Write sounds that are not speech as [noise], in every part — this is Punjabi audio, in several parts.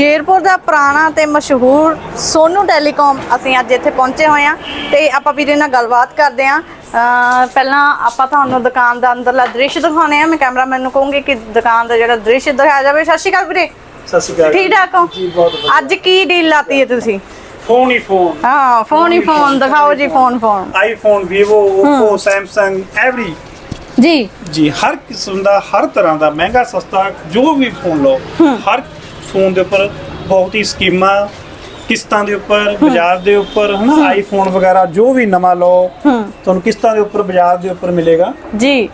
ਸ਼ੇਰਪੁਰ ਦਾ ਪੁਰਾਣਾ ਤੇ ਮਸ਼ਹੂਰ ਸੋਨੂ ਟੈਲੀਕਾਮ ਅਸੀਂ ਅੱਜ ਇੱਥੇ ਪਹੁੰਚੇ ਹੋਏ ਆ ਤੇ ਆਪਾਂ ਵੀਰੇ ਨਾਲ ਗੱਲਬਾਤ ਕਰਦੇ ਆ ਪਹਿਲਾਂ ਆਪਾਂ ਤੁਹਾਨੂੰ ਦੁਕਾਨ ਦਾ ਅੰਦਰਲਾ ਦ੍ਰਿਸ਼ ਦਿਖਾਉਣੇ ਆ ਮੈਂ ਕੈਮਰਾਮੈਨ ਨੂੰ ਕਹੂੰਗੀ ਕਿ ਦੁਕਾਨ ਦਾ ਜਿਹੜਾ ਦ੍ਰਿਸ਼ ਦਿਖਾਇਆ ਜਾਵੇ। ਸਤਿ ਸ਼੍ਰੀ ਅਕਾਲ ਵੀਰੇ। ਸਤਿ ਸ਼੍ਰੀ ਅਕਾਲ ਠੀਕ ਠਾਕ ਹੋ? ਜੀ ਬਹੁਤ ਵਧੀਆ। ਅੱਜ ਕੀ ਡੀਲ ਲਾਤੀ ਹੈ ਤੁਸੀਂ? ਫੋਨ ਹੀ ਫੋਨ। ਹਾਂ ਫੋਨ ਹੀ ਫੋਨ ਦਿਖਾਓ ਜੀ phone phone. IPhone Vivo Oppo Samsung every ਜੀ। ਜੀ ਹਰ ਕਿਸਮ ਦਾ ਹਰ ਤਰ੍ਹਾਂ ਦਾ ਮਹਿੰਗਾ ਸਸਤਾ ਜੋ ਵੀ ਫੋਨ ਲਓ ਹਰ ਫੋਨ ਦੇ ਉੱਪਰ ਬਹੁਤ ਹੀ ਸਕੀਮਾਂ ਕਿਸ਼ਤਾਂ ਦੇ ਉੱਪਰ ਬਾਜ਼ਾਰ ਦੇ ਉੱਪਰ ਹਨਾ ਆਈਫੋਨ ਵਗੈਰਾ ਜੋ ਵੀ ਨਵਾਂ ਲਓ ਤੁਹਾਨੂੰ ਕਿਸ਼ਤਾਂ ਦੇ ਉੱਪਰ ਬਾਜ਼ਾਰ ਦੇ ਉੱਪਰ ਮਿਲੇਗਾ। ਜੀ।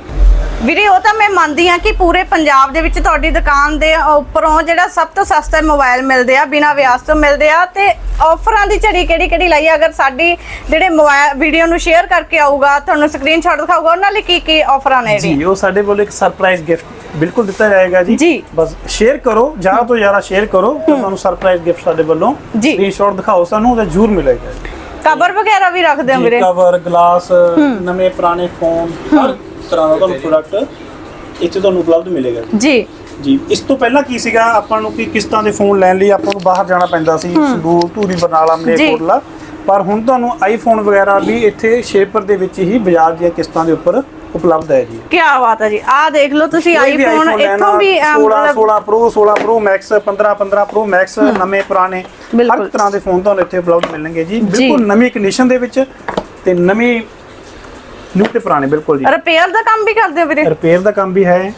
ਵੀਰੇ ਉਹ ਤਾਂ ਮੈਂ ਮੰਨਦੀ ਆ ਕਿ ਪੂਰੇ ਪੰਜਾਬ ਦੇ ਵਿੱਚ ਤੁਹਾਡੀ ਦੁਕਾਨ ਦੇ ਉੱਪਰੋਂ ਜਿਹੜਾ ਸਭ ਤੋਂ ਸਸਤਾ ਮੋਬਾਈਲ ਮਿਲਦੇ ਆ ਬਿਨਾਂ ਵਿਆਜ ਤੋਂ ਮਿਲਦੇ ਆ ਤੇ ਆਫਰਾਂ ਦੀ ਝੜੀ ਕਿਹੜੀ ਕਿਹੜੀ ਲਾਈ ਅਗਰ ਸਾਡੀ ਜਿਹੜੇ ਮੋਬਾਈਲ ਵੀਡੀਓ ਨੂੰ ਸ਼ੇਅਰ ਕਰਕੇ ਆਊਗਾ ਤੁਹਾਨੂੰ ਸਕਰੀਨਸ਼ਾਟ ਦਿਖਾਊਗਾ ਉਹਨਾਂ ਲਈ ਕੀ ਕੀ ਆਫਰਾਂ ਨੇ ਜੀ ਉਹ ਸਾਡੇ ਵੱਲੋਂ ਇੱਕ ਸਰਪ੍ਰਾਈਜ਼ ਗਿਫਟ ਬਿਲਕੁਲ ਦਿੱਤਾ ਜਾਏਗਾ ਜੀ। ਜੀ। ਬਸ ਸ਼ੇਅਰ ਕਰੋ ਜ਼ਿਆਦਾ ਤੋਂ ਜ਼ਿਆਦਾ ਸ਼ੇਅਰ ਕਰੋ ਤਾਂ ਤੁਹਾਨੂੰ ਸਰਪ੍ਰਾਈਜ਼ ਗਿਫਟ ਸਾਡੇ ਵੱਲੋਂ ਜੀ। ਸਕਰੀਨਸ਼ਾਟ ਦਿਖਾਓ ਸਾਨੂੰ ਉਹਦਾ ਜ਼ਰੂਰ ਮਿਲੇਗਾ ਕਵਰ ਵਗੈਰਾ ਵੀ ਰੱਖਦੇ ਜੀ ਵੀਰੇ। ਕਵਰ ਗਲਾਸ ਨਵੇਂ ਪੁਰਾਣੇ ਫੋਨ ਹਰ ਤਰ੍ਹਾਂ ਦਾ ਤੁਹਾਨੂੰ ਪ੍ਰੋਡਕਟ ਇੱਥੇ ਤੁਹਾਨੂੰ ਉਪਲਬਧ ਮਿਲੇਗਾ ਜੀ। ਜੀ। ਇਸ ਤੋਂ ਪਹਿਲਾਂ ਕੀ ਸੀਗਾ? ਆਪਾਂ ਨੂੰ ਕਿ ਕਿਸ਼ਤਾਂ ਦੇ ਫੋਨ ਲੈਣ ਲਈ ਆਪਾਂ ਨੂੰ ਬਾਹਰ ਜਾਣਾ ਪੈਂਦਾ ਸੀ ਸੰਗਰੂਰ ਧੂਰੀ ਬਰਨਾਲਾ ਮਲੇਰਕੋਟਲਾ ਪਰ ਹੁਣ ਤੁਹਾਨੂੰ ਆਈਫੋਨ ਵਗੈਰਾ ਵੀ ਇੱਥੇ ਸ਼ੇਪਰ ਦੇ ਵਿੱਚ ਹੀ ਬਾਜ਼ਾਰ ਦੀਆਂ ਕਿਸ਼ਤਾਂ ਦੇ ਉੱਪਰ ਉਪਲਬਧ ਹੈ ਜੀ। ਕੀ ਬਾਤ ਹੈ ਜੀ। ਆਹ ਦੇਖ ਲਓ ਤੁਸੀਂ ਆਈਫੋਨ ਇੱਥੋਂ ਵੀ ਅਹ, 16 ਮਤਲਬ 16 Pro 16 Pro Max 15 15 Pro Max ਨਵੇਂ ਪੁਰਾਣੇ। ਹਰ। ਤਰ੍ਹਾਂ ਦੇ ਫੋਨ ਤੁਹਾਨੂੰ ਇੱਥੇ ਉਪਲਬਧ ਮਿਲਣਗੇ ਜੀ। ਜੀ। ਬਿਲਕੁਲ ਨਵੀਂ ਕੰਡੀਸ਼ਨ ਦੇ ਵਿੱਚ ਤੇ ਨਵੀਂ ਨਿਊ ਤੇ ਪੁਰਾਣੇ ਬਿਲਕੁਲ ਜੀ। ਰਿਪੇਅਰ ਦਾ ਕੰਮ ਵੀ ਕਰਦੇ ਹੋ ਵੀਰੇ? ਰਿਪੇਅਰ ਦਾ ਕੰਮ ਵੀ ਹੈ।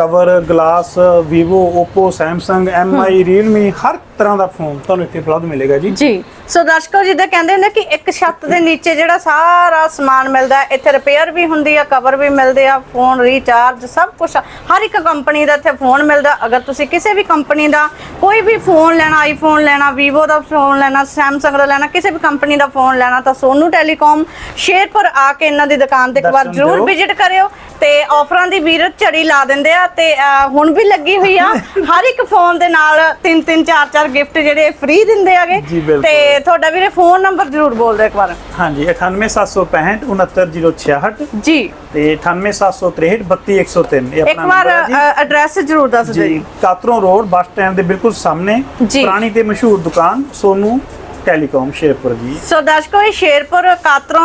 Cover glass Vivo Oppo Samsung MI Realme ਹਰ ਤਰ੍ਹਾਂ ਦਾ ਫੋਨ ਤੁਹਾਨੂੰ ਇੱਥੇ ਉਪਲਬਧ ਮਿਲੇਗਾ ਜੀ। ਜੀ। ਸੋ ਦਰਸ਼ਕੋ ਜਿੱਦਾਂ ਕਹਿੰਦੇ ਨੇ ਕਿ ਇੱਕ ਛੱਤ ਦੇ ਨੀਚੇ ਜਿਹੜਾ ਸਾਰਾ ਸਮਾਨ ਮਿਲਦਾ ਇੱਥੇ ਰਿਪੇਅਰ ਵੀ ਹੁੰਦੀ ਆ ਕਵਰ ਵੀ ਮਿਲਦੇ ਆ ਫੋਨ ਰੀਚਾਰਜ ਸਭ ਕੁਝ ਹਰ ਇੱਕ ਕੰਪਨੀ ਦਾ ਇੱਥੇ ਫੋਨ ਮਿਲਦਾ। ਅਗਰ ਤੁਸੀਂ ਕਿਸੇ ਵੀ ਕੰਪਨੀ ਦਾ ਕੋਈ ਵੀ ਫੋਨ ਲੈਣਾ ਆਈਫੋਨ ਲੈਣਾ Vivo ਦਾ ਫੋਨ ਲੈਣਾ Samsung ਦਾ ਲੈਣਾ ਕਿਸੇ ਵੀ ਕੰਪਨੀ ਦਾ ਫੋਨ ਲੈਣਾ ਤਾਂ ਸੋਨੂ ਟੈਲੀਕਾਮ ਸ਼ੇਰਪੁਰ ਆ ਕੇ ਇਹਨਾਂ ਦੀ ਦੁਕਾਨ ਤੇ ਇੱਕ ਵਾਰ ਜ਼ਰੂਰ। ਵਿਜ਼ਿਟ ਕਰਿਓ। ਤੇ ਆਫਰਾਂ ਦੀ ਵੀਰ ਝੜੀ ਲਾ ਦਿੰਦੇ ਆ ਤੇ ਅਹ, ਹੁਣ ਵੀ ਲੱਗੀ ਹੋਈ ਆ [laughs] ਹਰ ਇੱਕ ਫੋਨ ਦੇ ਨਾਲ ਤਿੰਨ ਤਿੰਨ ਚਾਰ ਚਾਰ ਗਿਫਟ ਜਿਹੜੇ ਫ੍ਰੀ ਦਿੰਦੇ ਆਗੇ ਜੀ, ਬਿਲਕੁਲ। ਤੇ ਤੁਹਾਡਾ ਵੀਰੇ ਫੋਨ ਨੰਬਰ ਜ਼ਰੂਰ ਬੋਲ ਦਿਓ ਇੱਕ ਵਾਰ ਹਾਂਜੀ 98765 69066 ਜੀ ਤੇ 98763 32103 ਇਹ ਇੱਕ ਵਾਰ number ਹੈ ਜੀ। ਐਡਰੈਸ ਜ਼ਰੂਰ ਦੱਸ ਦਿਓ ਜੀ ਜੀ ਕਾਤਰੋਂ ਰੋਡ ਬੱਸ ਸਟੈਂਡ ਦੇ ਬਿਲਕੁਲ ਸਾਹਮਣੇ ਜੀ। ਪੁਰਾਣੀ ਤੇ ਮਸ਼ਹੂਰ ਦੁਕਾਨ ਸੋਨੂ ਟੈਲੀਕਾਮ ਸ਼ੇਰਪੁਰ ਜੀ। ਸੋ ਦਰਸ਼ਕੋ, ਇਹ ਸ਼ੇਰਪੁਰ ਕਾਤਰੋਂ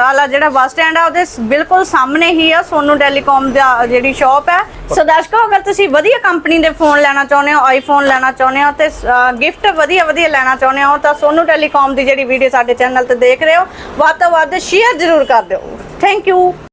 ਵਾਲਾ ਜਿਹੜਾ ਬੱਸ ਸਟੈਂਡ ਆ, ਉਹਦੇ ਬਿਲਕੁਲ ਸਾਹਮਣੇ ਹੀ ਆ ਸੋਨੂ ਟੈਲੀਕਾਮ ਦਾ ਜਿਹੜੀ ਸ਼ਾਪ ਹੈ ਸੋ ਦਰਸ਼ਕੋ, ਅਗਰ ਤੁਸੀਂ ਵਧੀਆ ਕੰਪਨੀ ਦੇ ਫੋਨ ਲੈਣਾ ਚਾਹੁੰਦੇ ਹੋ ਆਈਫੋਨ ਲੈਣਾ ਚਾਹੁੰਦੇ ਹੋ, ਤੇ ਗਿਫਟ ਵਧੀਆ ਵਧੀਆ ਲੈਣਾ ਚਾਹੁੰਦੇ ਹੋ, ਤਾਂ ਸੋਨੂ ਟੈਲੀਕਾਮ ਦੀ ਜਿਹੜੀ ਵੀਡੀਓ ਸਾਡੇ ਚੈਨਲ ਤੇ ਦੇਖ ਰਹੇ ਹੋ, ਵੱਧ ਤੋਂ ਵੱਧ ਸ਼ੇਅਰ ਜ਼ਰੂਰ ਕਰ ਦਿਓ। Thank you